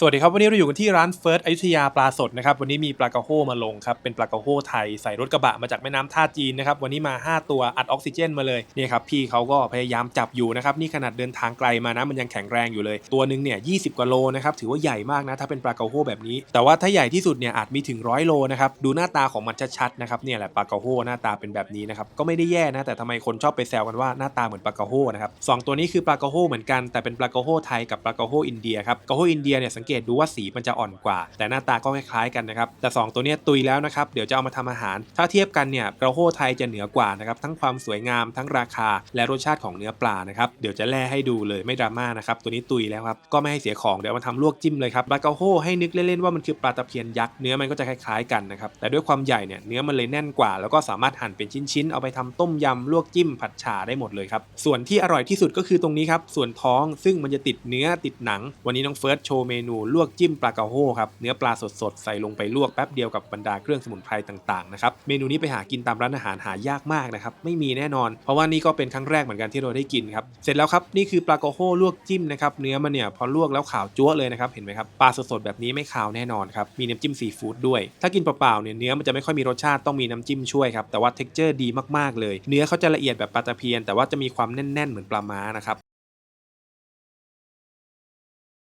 สวัสดีครับ วันนี้เราอยู่กันที่ร้านเฟิร์สอยุธยาปลาสดนะครับวันนี้มีปลากระโฮมาลงครับเป็นปลากระโฮไทยใส่รถกระบะมาจากแม่น้ำท่าจีนนะครับวันนี้มา 5 ตัวอัดออกซิเจนมาเลยเนี่ยครับพี่เขาก็พยายามจับอยู่นะครับนี่ขนาดเดินทางไกลมานะมันยังแข็งแรงอยู่เลย ตัวหนึ่งเนี่ย20กว่าโลนะครับถือว่าใหญ่มากนะถ้าเป็นปลากระโฮแบบนี้ แต่ว่าถ้าใหญ่ที่สุดเนี่ยอาจมีถึงร้อยโลนะครับดูหน้าตาของมันชัดๆนะครับเนี่ยแหละปลากระโฮหน้าตาเป็นแบบนี้นะครับก็ไม่ได้แย่นะแต่ทำไมคนชอบไปแซวกันว่าหน้าตาเหมือนปลากระโฮนะครับสองตัวนี้คือปลากระโฮเหมือนกันแต่เป็นปลากระโฮไทยกับปลากระโฮอินเดียครับกระโฮอินเดียเนี่ยสังเกตดูว่าสีมันจะอ่อนกว่า แต่หน้าตาก็คล้ายๆกันนะครับ แต่สองตัวนี้ตุยแล้วนะครับ เดี๋ยวจะเอามาทำอาหาร ถ้าเทียบกันเนี่ยกระโฮไทยจะเหนือกว่านะครับ ทั้งความสวยงาม ทั้งราคา และรสชาติของเนื้อปลานะครับ เดี๋ยวจะแล่ให้ดูเลยไม่ดราม่านะครับ ตัวนี้ตุยแล้วครับ ก็ไม่ให้เสียของ เดี๋ยวมาทำลวกจิ้มเลยครับ ปลากระโฮให้นึกเล่นๆว่ามันคือปลาตะเพียนยักษ์ เนื้อมันก็จะคล้ายๆกันนะครับ แต่ด้วยความใหญ่เนี่ยเนื้อมันเลยแน่นกว่า แล้วก็สามารถหั่นเป็นชิ้นๆ เอาไปทำต้มยำลวกจิ้มผัดฉ่าได้หมดเลยครับ ส่วนที่อร่อยที่สุดก็คือตรงนี้ครับ ส่วนท้องซึ่งมันจะติดเนื้อติดหนัง วันนี้น้องเฟิร์สโชว์เมนูลวกจิ้มปลากระโฮครับเนื้อปลาสดๆใส่ลงไปลวกแป๊บเดียวกับบรรดาเครื่องสมุนไพรต่างๆนะครับเมนูนี้ไปหากินตามร้านอาหารหายากมากนะครับไม่มีแน่นอน เพราะว่านี่ก็เป็นครั้งแรกเหมือนกันที่เราได้กินครับเสร็จแล้วครับนี่คือปลากระโฮลวกจิ้มนะครับเนื้อมันเนี่ยพอลวกแล้วขาวจั๊วเลยนะครับเห็นไหมครับปลาสดๆแบบนี้ไม่ขาวแน่นอนครับมีน้ำจิ้มซีฟู้ดด้วย ถ้ากินเปล่าๆเนี่ยเนื้อมันจะไม่ค่อยมีรสชาติต้องมีน้ำจิ้มช่วยครับแต่ว่าเท็กเจอร์ดีมากๆเลย เนื้อเขาจะละเอียดแบบปลาตะเพียน แต่ว่าจะมีความแน่นๆเหมือนปลาม้านะครับ